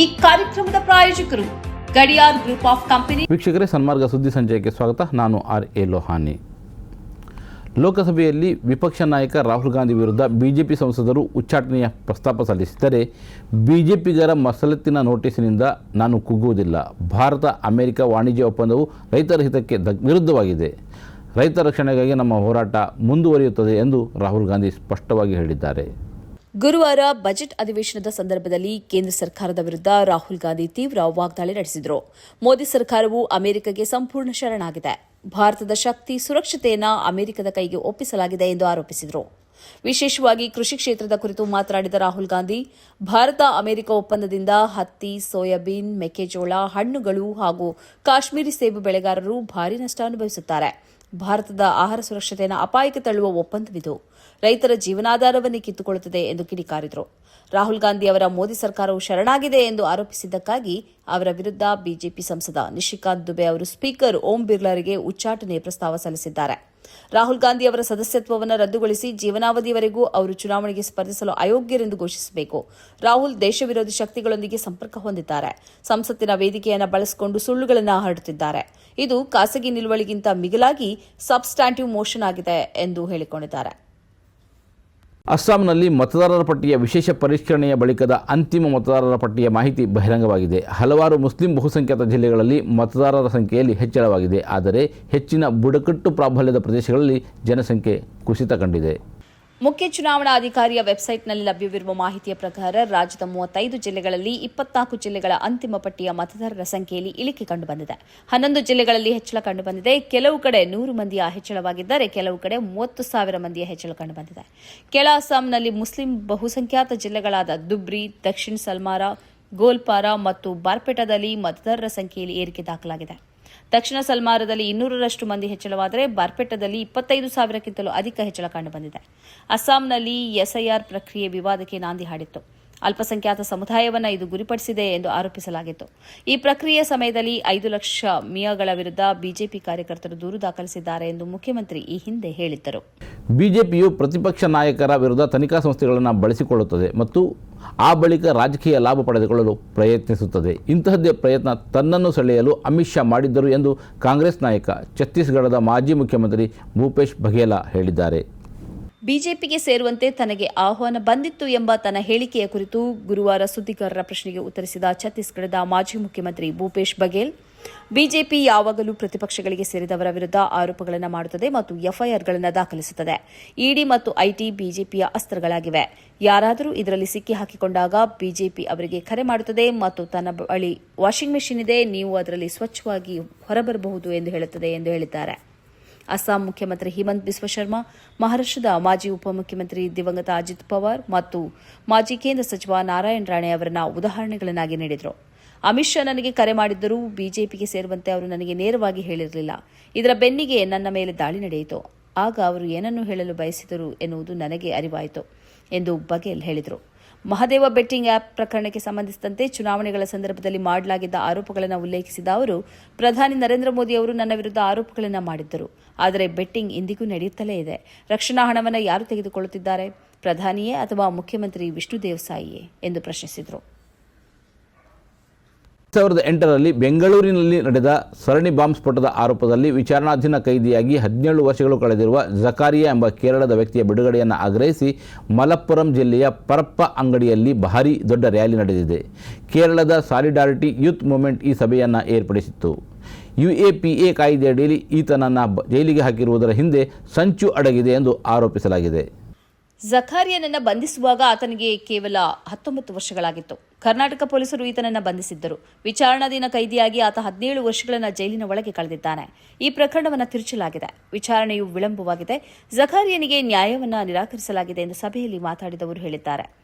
ಈ ಕಾರ್ಯಕ್ರಮದ ಪ್ರಾಯೋಜಕರು ಗಡಿಯಾರ್ ಗ್ರೂಪ್ ಆಫ್ ಕಂಪನಿ ವೀಕ್ಷಕರೇ, ಸನ್ಮಾರ್ಗ ಸುದ್ದಿ ಸಂಜಯಕ್ಕೆ ಸ್ವಾಗತ. ನಾನು ಆರ್ ಎ ಲೋಹಾನಿ. ಲೋಕಸಭೆಯಲ್ಲಿ ವಿಪಕ್ಷ ನಾಯಕ ರಾಹುಲ್ ಗಾಂಧಿ ವಿರುದ್ಧ ಬಿಜೆಪಿ ಸಂಸದರು ಉಚ್ಚಾಟನೆಯ ಪ್ರಸ್ತಾಪ ಸಲ್ಲಿಸಿದರೆ ಬಿಜೆಪಿಗರ ಮಸಲತ್ತಿನ ನೋಟಿಸಿನಿಂದ ನಾನು ಕುಗ್ಗುವುದಿಲ್ಲ. ಭಾರತ, ಅಮೆರಿಕ ವಾಣಿಜ್ಯ ಒಪ್ಪಂದವು ರೈತರ ಹಿತಕ್ಕೆ ವಿರುದ್ಧವಾಗಿದೆ. ರೈತ ರಕ್ಷಣೆಗಾಗಿ ನಮ್ಮ ಹೋರಾಟ ಮುಂದುವರಿಯುತ್ತದೆ ಎಂದು ರಾಹುಲ್ ಗಾಂಧಿ ಸ್ಪಷ್ಟವಾಗಿ ಹೇಳಿದ್ದಾರೆ. ಗುರುವಾರ ಬಜೆಟ್ ಅಧಿವೇಶನದ ಸಂದರ್ಭದಲ್ಲಿ ಕೇಂದ್ರ ಸರ್ಕಾರದ ವಿರುದ್ಧ ರಾಹುಲ್ ಗಾಂಧಿ ತೀವ್ರ ವಾಗ್ದಾಳಿ ನಡೆಸಿದರು. ಮೋದಿ ಸರ್ಕಾರವು ಅಮೆರಿಕಗೆ ಸಂಪೂರ್ಣ ಶರಣಾಗಿದೆ. ಭಾರತದ ಶಕ್ತಿ, ಸುರಕ್ಷತೆಯನ್ನು ಅಮೆರಿಕದ ಕೈಗೆ ಒಪ್ಪಿಸಲಾಗಿದೆ ಎಂದು ಆರೋಪಿಸಿದರು. ವಿಶೇಷವಾಗಿ ಕೃಷಿ ಕ್ಷೇತ್ರದ ಕುರಿತು ಮಾತನಾಡಿದ ರಾಹುಲ್ ಗಾಂಧಿ, ಭಾರತ ಅಮೆರಿಕ ಒಪ್ಪಂದದಿಂದ ಹತ್ತಿ, ಸೋಯಾಬೀನ್, ಮೆಕ್ಕೆಜೋಳ, ಹಣ್ಣುಗಳು ಹಾಗೂ ಕಾಶ್ಮೀರಿ ಸೇಬು ಬೆಳೆಗಾರರು ಭಾರಿ ನಷ್ಟ ಅನುಭವಿಸುತ್ತಾರೆ. ಭಾರತದ ಆಹಾರ ಸುರಕ್ಷತೆಯನ್ನು ಅಪಾಯಕ್ಕೆ ತಳ್ಳುವ ಒಪ್ಪಂದವಿದು. ರೈತರ ಜೀವನಾಧಾರವನ್ನೇ ಕಿತ್ತುಕೊಳ್ಳುತ್ತದೆ ಎಂದು ಕಿಡಿಕಾರಿದರು. ರಾಹುಲ್ ಗಾಂಧಿ ಅವರ ಮೋದಿ ಸರ್ಕಾರವು ಶರಣಾಗಿದೆ ಎಂದು ಆರೋಪಿಸಿದ್ದಕ್ಕಾಗಿ ಅವರ ವಿರುದ್ಧ ಬಿಜೆಪಿ ಸಂಸದ ನಿಶಿಕಾಂತ್ ದುಬೆ ಅವರು ಸ್ಪೀಕರ್ ಓಂ ಬಿರ್ಲಾರಿಗೆ ಉಚ್ಚಾಟನೆ ಪ್ರಸ್ತಾವ ಸಲ್ಲಿಸಿದ್ದಾರೆ. ರಾಹುಲ್ ಗಾಂಧಿ ಅವರ ಸದಸ್ಯತ್ವವನ್ನು ರದ್ದುಗೊಳಿಸಿ ಜೀವನಾವಧಿವರೆಗೂ ಅವರು ಚುನಾವಣೆಗೆ ಸ್ಪರ್ಧಿಸಲು ಅಯೋಗ್ಯರೆಂದು ಘೋಷಿಸಬೇಕು. ರಾಹುಲ್ ದೇಶ ವಿರೋಧಿ ಶಕ್ತಿಗಳೊಂದಿಗೆ ಸಂಪರ್ಕ ಹೊಂದಿದ್ದಾರೆ. ಸಂಸತ್ತಿನ ವೇದಿಕೆಯನ್ನು ಬಳಸಿಕೊಂಡು ಸುಳ್ಳುಗಳನ್ನು ಹರಡುತ್ತಿದ್ದಾರೆ. ಇದು ಖಾಸಗಿ ನಿಲುವಳಿಗಿಂತ ಮಿಗಿಲಾಗಿ ಸಬ್ಸ್ಟ್ಯಾಂಟಿವ್ ಮೋಷನ್ ಆಗಿದೆ ಎಂದು ಹೇಳಿಕೊಂಡಿದ್ದಾರೆ. ಅಸ್ಸಾಂನಲ್ಲಿ ಮತದಾರರ ಪಟ್ಟಿಯ ವಿಶೇಷ ಪರಿಷ್ಕರಣೆಯ ಬಳಿಕದ ಅಂತಿಮ ಮತದಾರರ ಪಟ್ಟಿಯ ಮಾಹಿತಿ ಬಹಿರಂಗವಾಗಿದೆ. ಹಲವಾರು ಮುಸ್ಲಿಂ ಬಹುಸಂಖ್ಯಾತ ಜಿಲ್ಲೆಗಳಲ್ಲಿ ಮತದಾರರ ಸಂಖ್ಯೆಯಲ್ಲಿ ಹೆಚ್ಚಳವಾಗಿದೆ. ಆದರೆ ಹೆಚ್ಚಿನ ಬುಡಕಟ್ಟು ಪ್ರಾಬಲ್ಯದ ಪ್ರದೇಶಗಳಲ್ಲಿ ಜನಸಂಖ್ಯೆ ಕುಸಿತ ಕಂಡಿದೆ. ಮುಖ್ಯ ಚುನಾವಣಾ ಅಧಿಕಾರಿಯ ವೆಬ್ಸೈಟ್ನಲ್ಲಿ ಲಭ್ಯವಿರುವ ಮಾಹಿತಿಯ ಪ್ರಕಾರ ರಾಜ್ಯದ ಮೂವತ್ತೈದು ಜಿಲ್ಲೆಗಳಲ್ಲಿ ಇಪ್ಪತ್ನಾಲ್ಕು ಜಿಲ್ಲೆಗಳ ಅಂತಿಮ ಪಟ್ಟಿಯ ಮತದಾರರ ಸಂಖ್ಯೆಯಲ್ಲಿ ಇಳಿಕೆ ಕಂಡುಬಂದಿದೆ. ಹನ್ನೊಂದು ಜಿಲ್ಲೆಗಳಲ್ಲಿ ಹೆಚ್ಚಳ ಕಂಡುಬಂದಿದೆ. ಕೆಲವು ಕಡೆ ನೂರು ಮಂದಿಯ ಹೆಚ್ಚಳವಾಗಿದ್ದರೆ ಕೆಲವು ಕಡೆ ಮೂವತ್ತು ಸಾವಿರ ಮಂದಿಯ ಹೆಚ್ಚಳ ಕಂಡುಬಂದಿದೆ. ಕೆಳ ಅಸ್ಸಾಂನಲ್ಲಿ ಮುಸ್ಲಿಂ ಬಹುಸಂಖ್ಯಾತ ಜಿಲ್ಲೆಗಳಾದ ದುಬ್ರಿ, ದಕ್ಷಿಣ ಸಲ್ಮಾರ, ಗೋಲ್ಪಾರ ಮತ್ತು ಬಾರ್ಪೇಟಾದಲ್ಲಿ ಮತದಾರರ ಸಂಖ್ಯೆಯಲ್ಲಿ ಏರಿಕೆ ದಾಖಲಾಗಿದೆ. ದಕ್ಷಿಣ ಸಲ್ಮಾರದಲ್ಲಿ ಇನ್ನೂರರಷ್ಟು ಮಂದಿ ಹೆಚ್ಚಳವಾದರೆ ಬಾರ್ಪೆಟ್ಟದಲ್ಲಿ ಇಪ್ಪತ್ತೈದು ಸಾವಿರಕ್ಕಿಂತಲೂ ಅಧಿಕ ಹೆಚ್ಚಳ ಕಂಡುಬಂದಿದೆ ಅಸ್ಸಾಂನಲ್ಲಿ ಎಸ್ಐಆರ್ ಪ್ರಕ್ರಿಯೆ ವಿವಾದಕ್ಕೆ ನಾಂದಿ ಹಾಡಿತ್ತು. ಅಲ್ಪಸಂಖ್ಯಾತ ಸಮುದಾಯವನ್ನು ಇದು ಗುರಿಪಡಿಸಿದೆ ಎಂದು ಆರೋಪಿಸಲಾಗಿತ್ತು. ಈ ಪ್ರಕ್ರಿಯೆ ಸಮಯದಲ್ಲಿ ಐದು ಲಕ್ಷ ಮಿಯಾಗಳ ವಿರುದ್ಧ ಬಿಜೆಪಿ ಕಾರ್ಯಕರ್ತರು ದೂರು ದಾಖಲಿಸಿದ್ದಾರೆ ಎಂದು ಮುಖ್ಯಮಂತ್ರಿ ಈ ಹಿಂದೆ ಹೇಳಿದ್ದರು. ಬಿಜೆಪಿಯು ಪ್ರತಿಪಕ್ಷ ನಾಯಕರ ವಿರುದ್ಧ ತನಿಖಾ ಸಂಸ್ಥೆಗಳನ್ನು ಬಳಸಿಕೊಳ್ಳುತ್ತದೆ ಮತ್ತು ಆ ಬಳಿಕ ರಾಜಕೀಯ ಲಾಭ ಪಡೆದುಕೊಳ್ಳಲು ಪ್ರಯತ್ನಿಸುತ್ತದೆ. ಇಂತಹದ್ದೇ ಪ್ರಯತ್ನ ತನ್ನನ್ನು ಸೆಳೆಯಲು ಅಮಿತ್ ಶಾ ಮಾಡಿದ್ದರು ಎಂದು ಕಾಂಗ್ರೆಸ್ ನಾಯಕ ಛತ್ತೀಸ್ಗಢದ ಮಾಜಿ ಮುಖ್ಯಮಂತ್ರಿ ಭೂಪೇಶ್ ಬಘೇಲ ಹೇಳಿದ್ದಾರೆ. ಬಿಜೆಪಿಗೆ ಸೇರುವಂತೆ ತನಗೆ ಆಹ್ವಾನ ಬಂದಿತ್ತು ಎಂಬ ತನ್ನ ಹೇಳಿಕೆಯ ಕುರಿತು ಗುರುವಾರ ಸುದ್ದಿಗಾರರ ಪ್ರಶ್ನೆಗೆ ಉತ್ತರಿಸಿದ ಛತ್ತೀಸ್ಗಢದ ಮಾಜಿ ಮುಖ್ಯಮಂತ್ರಿ ಭೂಪೇಶ್ ಬಘೇಲ್, ಬಿಜೆಪಿ ಯಾವಾಗಲೂ ಪ್ರತಿಪಕ್ಷಗಳಿಗೆ ಸೇರಿದವರ ವಿರುದ್ಧ ಆರೋಪಗಳನ್ನು ಮಾಡುತ್ತದೆ ಮತ್ತು ಎಫ್ಐಆರ್ಗಳನ್ನು ದಾಖಲಿಸುತ್ತದೆ. ಇಡಿ ಮತ್ತು ಐಟಿ ಬಿಜೆಪಿಯ ಅಸ್ತ್ರಗಳಾಗಿವೆ. ಯಾರಾದರೂ ಇದರಲ್ಲಿ ಸಿಕ್ಕಿ ಹಾಕಿಕೊಂಡಾಗ ಬಿಜೆಪಿ ಅವರಿಗೆ ಕರೆ ಮಾಡುತ್ತದೆ ಮತ್ತು ತನ್ನ ಬಳಿ ವಾಷಿಂಗ್ ಮೆಷಿನ್ ಇದೆ, ನೀವು ಅದರಲ್ಲಿ ಸ್ವಚ್ಛವಾಗಿ ಹೊರಬರಬಹುದು ಎಂದು ಹೇಳುತ್ತದೆ ಎಂದು ಹೇಳಿದ್ದಾರೆ. ಅಸ್ಸಾಂ ಮುಖ್ಯಮಂತ್ರಿ ಹಿಮಂತ್ ಬಿಸ್ವ ಶರ್ಮಾ ಮಹಾರಾಷ್ಟದ ಮಾಜಿ ಉಪಮುಖ್ಯಮಂತ್ರಿ ದಿವಂಗತ ಅಜಿತ್ ಪವಾರ್ ಮತ್ತು ಮಾಜಿ ಕೇಂದ್ರ ಸಚಿವ ನಾರಾಯಣ್ ರಾಣೆ ಅವರನ್ನ ಉದಾಹರಣೆಗಳನ್ನಾಗಿ ನೀಡಿದರು. ಅಮಿತ್ ಶಾ ನನಗೆ ಕರೆ ಮಾಡಿದ್ದರೂ ಬಿಜೆಪಿಗೆ ಸೇರುವಂತೆ ಅವರು ನನಗೆ ನೇರವಾಗಿ ಹೇಳಿರಲಿಲ್ಲ. ಇದರ ಬೆನ್ನಿಗೆ ನನ್ನ ಮೇಲೆ ದಾಳಿ ನಡೆಯಿತು. ಆಗ ಅವರು ಏನನ್ನು ಹೇಳಲು ಬಯಸಿದರು ಎನ್ನುವುದು ನನಗೆ ಅರಿವಾಯಿತು ಎಂದು ಬಘೇಲ್ ಹೇಳಿದರು. ಮಹದೇವ ಬೆಟ್ಟಿಂಗ್ ಆ್ಯಪ್ ಪ್ರಕರಣಕ್ಕೆ ಸಂಬಂಧಿಸಿದಂತೆ ಚುನಾವಣೆಗಳ ಸಂದರ್ಭದಲ್ಲಿ ಮಾಡಲಾಗಿದ್ದ ಆರೋಪಗಳನ್ನು ಉಲ್ಲೇಖಿಸಿದ ಅವರು, ಪ್ರಧಾನಿ ನರೇಂದ್ರ ಮೋದಿ ಅವರು ನನ್ನ ವಿರುದ್ಧ ಆರೋಪಗಳನ್ನು ಮಾಡಿದ್ದರು. ಆದರೆ ಬೆಟ್ಟಿಂಗ್ ಇಂದಿಗೂ ನಡೆಯುತ್ತಲೇ ಇದೆ. ರಕ್ಷಣಾ ಹಣವನ್ನು ಯಾರು ತೆಗೆದುಕೊಳ್ಳುತ್ತಿದ್ದಾರೆ? ಪ್ರಧಾನಿಯೇ ಅಥವಾ ಮುಖ್ಯಮಂತ್ರಿ ವಿಷ್ಣು ದೇವಸಾಯಿಯೇ ಎಂದು ಪ್ರಶ್ನಿಸಿದರು. ಸಾವಿರದ ಎಂಟರಲ್ಲಿ ಬೆಂಗಳೂರಿನಲ್ಲಿ ನಡೆದ ಸರಣಿ ಬಾಂಬ್ ಸ್ಫೋಟದ ಆರೋಪದಲ್ಲಿ ವಿಚಾರಣಾಧೀನ ಕೈದಿಯಾಗಿ ಹದಿನೇಳು ವರ್ಷಗಳು ಕಳೆದಿರುವ ಜಕಾರಿಯಾ ಎಂಬ ಕೇರಳದ ವ್ಯಕ್ತಿಯ ಬಿಡುಗಡೆಯನ್ನು ಆಗ್ರಹಿಸಿ ಮಲಪ್ಪುರಂ ಜಿಲ್ಲೆಯ ಪರಪ್ಪ ಅಂಗಡಿಯಲ್ಲಿ ಭಾರೀ ದೊಡ್ಡ ರ್ಯಾಲಿ ನಡೆದಿದೆ. ಕೇರಳದ ಸಾಲಿಡಾರಿಟಿ ಯೂತ್ ಮೂವ್ಮೆಂಟ್ ಈ ಸಭೆಯನ್ನು ಏರ್ಪಡಿಸಿತ್ತು. ಯು ಎ ಪಿ ಎ ಕಾಯ್ದೆಯಡಿಯಲ್ಲಿ ಈತನನ್ನು ಜೈಲಿಗೆ ಹಾಕಿರುವುದರ ಹಿಂದೆ ಸಂಚು ಅಡಗಿದೆ ಎಂದು ಆರೋಪಿಸಲಾಗಿದೆ. ಜಖಾರಿಯನನ್ನ ಬಂಧಿಸುವಾಗ ಆತನಿಗೆ ಕೇವಲ ಹತ್ತೊಂಬತ್ತು ವರ್ಷಗಳಾಗಿತ್ತು. ಕರ್ನಾಟಕ ಪೊಲೀಸರು ಈತನನ್ನು ಬಂಧಿಸಿದ್ದರು. ವಿಚಾರಣಾಧೀನ ಕೈದಿಯಾಗಿ ಆತ ಹದಿನೇಳು ವರ್ಷಗಳನ್ನು ಜೈಲಿನ ಒಳಗೆ ಕಳೆದಿದ್ದಾನೆ. ಈ ಪ್ರಕರಣವನ್ನು ತಿರುಚಲಾಗಿದೆ. ವಿಚಾರಣೆಯು ವಿಳಂಬವಾಗಿದೆ. ಜಖಾರಿಯನಿಗೆ ನ್ಯಾಯವನ್ನು ನಿರಾಕರಿಸಲಾಗಿದೆ ಎಂದು ಸಭೆಯಲ್ಲಿ ಮಾತಾಡಿದವರು ಹೇಳಿದ್ದಾರೆ.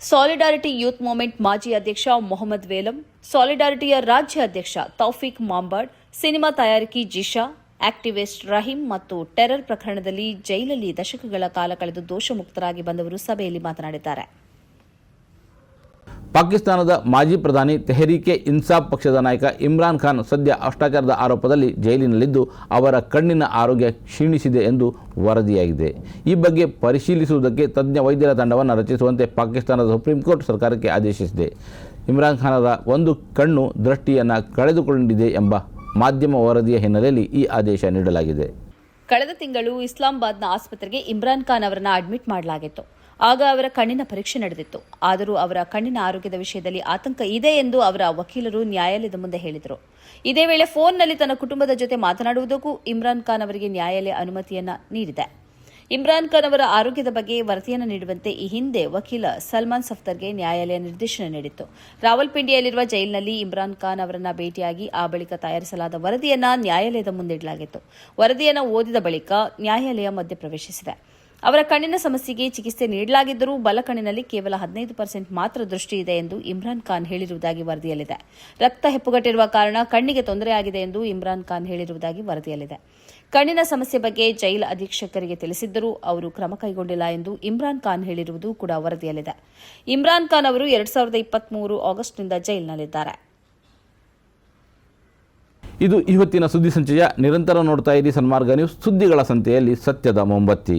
ಸಾಲಿಡಾರಿಟಿ ಯೂತ್ ಮೂವ್ಮೆಂಟ್ ಮಾಜಿ ಅಧ್ಯಕ್ಷ ಮೊಹಮ್ಮದ್ ವೇಲಂ ಸಾಲಿಡಾರಿಟಿಯ ರಾಜ್ಯ ಅಧ್ಯಕ್ಷ ತೌಫಿಕ್ ಮಾಂಬಾಡ್, ಸಿನಿಮಾ ತಯಾರಿಕಿ ಜಿಶಾ ಆಕ್ಟಿವಿಸ್ಟ್ ರಹೀಂ ಮತ್ತು ಟೆರರ್ ಪ್ರಕರಣದಲ್ಲಿ ಜೈಲಲ್ಲಿ ದಶಕಗಳ ಕಾಲ ಕಳೆದು ದೋಷಮುಕ್ತರಾಗಿ ಬಂದವರು ಸಭೆಯಲ್ಲಿ ಮಾತನಾಡಿದ್ದಾರೆ. ಪಾಕಿಸ್ತಾನದ ಮಾಜಿ ಪ್ರಧಾನಿ ತೆಹರೀಕೆ ಇನ್ಸಾಫ್ ಪಕ್ಷದ ನಾಯಕ ಇಮ್ರಾನ್ ಖಾನ್ ಸದ್ಯ ಭ್ರಷ್ಟಾಚಾರದ ಆರೋಪದಲ್ಲಿ ಜೈಲಿನಲ್ಲಿದ್ದು, ಅವರ ಕಣ್ಣಿನ ಆರೋಗ್ಯ ಕ್ಷೀಣಿಸಿದೆ ಎಂದು ವರದಿಯಾಗಿದೆ. ಈ ಬಗ್ಗೆ ಪರಿಶೀಲಿಸುವುದಕ್ಕೆ ತಜ್ಞ ವೈದ್ಯರ ತಂಡವನ್ನು ರಚಿಸುವಂತೆ ಪಾಕಿಸ್ತಾನದ ಸುಪ್ರೀಂ ಕೋರ್ಟ್ ಸರ್ಕಾರಕ್ಕೆ ಆದೇಶಿಸಿದೆ. ಇಮ್ರಾನ್ ಖಾನರ ಒಂದು ಕಣ್ಣು ದೃಷ್ಟಿಯನ್ನು ಕಳೆದುಕೊಂಡಿದೆ ಎಂಬ ಮಾಧ್ಯಮ ವರದಿಯ ಹಿನ್ನೆಲೆಯಲ್ಲಿ ಈ ಆದೇಶ ನೀಡಲಾಗಿದೆ. ಕಳೆದ ತಿಂಗಳು ಇಸ್ಲಾಮಾಬಾದ್ನ ಆಸ್ಪತ್ರೆಗೆ ಇಮ್ರಾನ್ ಖಾನ್ ಅವರನ್ನು ಅಡ್ಮಿಟ್ ಮಾಡಲಾಗಿತ್ತು. ಆಗ ಅವರ ಕಣ್ಣಿನ ಪರೀಕ್ಷೆ ನಡೆದಿತ್ತು. ಆದರೂ ಅವರ ಕಣ್ಣಿನ ಆರೋಗ್ಯದ ವಿಷಯದಲ್ಲಿ ಆತಂಕ ಇದೆ ಎಂದು ಅವರ ವಕೀಲರು ನ್ಯಾಯಾಲಯದ ಮುಂದೆ ಹೇಳಿದರು. ಇದೇ ವೇಳೆ ಫೋನ್ನಲ್ಲಿ ತನ್ನ ಕುಟುಂಬದ ಜೊತೆ ಮಾತನಾಡುವುದಕ್ಕೂ ಇಮ್ರಾನ್ ಖಾನ್ ಅವರಿಗೆ ನ್ಯಾಯಾಲಯ ಅನುಮತಿಯನ್ನ ನೀಡಿದೆ. ಇಮ್ರಾನ್ ಖಾನ್ ಅವರ ಆರೋಗ್ಯದ ಬಗ್ಗೆ ವರದಿಯನ್ನು ನೀಡುವಂತೆ ಈ ಹಿಂದೆ ವಕೀಲ ಸಲ್ಮಾನ್ ಸಫ್ತರ್ಗೆ ನ್ಯಾಯಾಲಯ ನಿರ್ದೇಶನ ನೀಡಿತ್ತು. ರಾವಲ್ಪಿಂಡಿಯಲ್ಲಿರುವ ಜೈಲಿನಲ್ಲಿ ಇಮ್ರಾನ್ ಖಾನ್ ಅವರನ್ನು ಭೇಟಿಯಾಗಿ ಆ ಬಳಿಕ ತಯಾರಿಸಲಾದ ವರದಿಯನ್ನು ನ್ಯಾಯಾಲಯದ ಮುಂದಿಡಲಾಗಿತ್ತು ವರದಿಯನ್ನು ಓದಿದ ಬಳಿಕ ನ್ಯಾಯಾಲಯ ಮಧ್ಯಪ್ರವೇಶಿಸಿದೆ ಅವರ ಕಣ್ಣಿನ ಸಮಸ್ಯೆಗೆ ಚಿಕಿತ್ಸೆ ನೀಡಲಾಗಿದ್ದರೂ ಬಲ ಕಣ್ಣಿನಲ್ಲಿ ಕೇವಲ ಹದಿನೈದು ಪರ್ಸೆಂಟ್ ಮಾತ್ರ ದೃಷ್ಟಿ ಇದೆ ಎಂದು ಇಮ್ರಾನ್ ಖಾನ್ ಹೇಳಿರುವುದಾಗಿ ವರದಿಯಲ್ಲಿದೆ. ರಕ್ತ ಹೆಪ್ಪುಗಟ್ಟಿರುವ ಕಾರಣ ಕಣ್ಣಿಗೆ ತೊಂದರೆಯಾಗಿದೆ ಎಂದು ಇಮ್ರಾನ್ ಖಾನ್ ಹೇಳಿರುವುದಾಗಿ ವರದಿಯಲ್ಲಿದೆ. ಕಣ್ಣಿನ ಸಮಸ್ಯೆ ಬಗ್ಗೆ ಜೈಲ್ ಅಧೀಕ್ಷಕರಿಗೆ ತಿಳಿಸಿದ್ದರೂ ಅವರು ಕ್ರಮ ಕೈಗೊಂಡಿಲ್ಲ ಎಂದು ಇಮ್ರಾನ್ ಖಾನ್ ಹೇಳಿರುವುದು ಕೂಡ ವರದಿಯಲ್ಲಿದೆ. ಇಮ್ರಾನ್ ಖಾನ್ ಅವರು ಎರಡ್ ಸಾವಿರದ ಇಪ್ಪತ್ಮೂರು ಆಗಸ್ಟ್ನಿಂದ ಜೈಲಿನಲ್ಲಿದ್ದಾರೆ. ಇದು ಇವತ್ತಿನ ಸುದ್ದಿ ಸಂಚಯ. ನಿರಂತರ ನೋಡ್ತಾ ಇರಿ ಸನ್ಮಾರ್ಗ ನ್ಯೂಸ್ ಸುದ್ದಿಗಳ ಸಂತೆಯಲ್ಲಿ ಸತ್ಯದ ಮೊಂಬತ್ತಿ.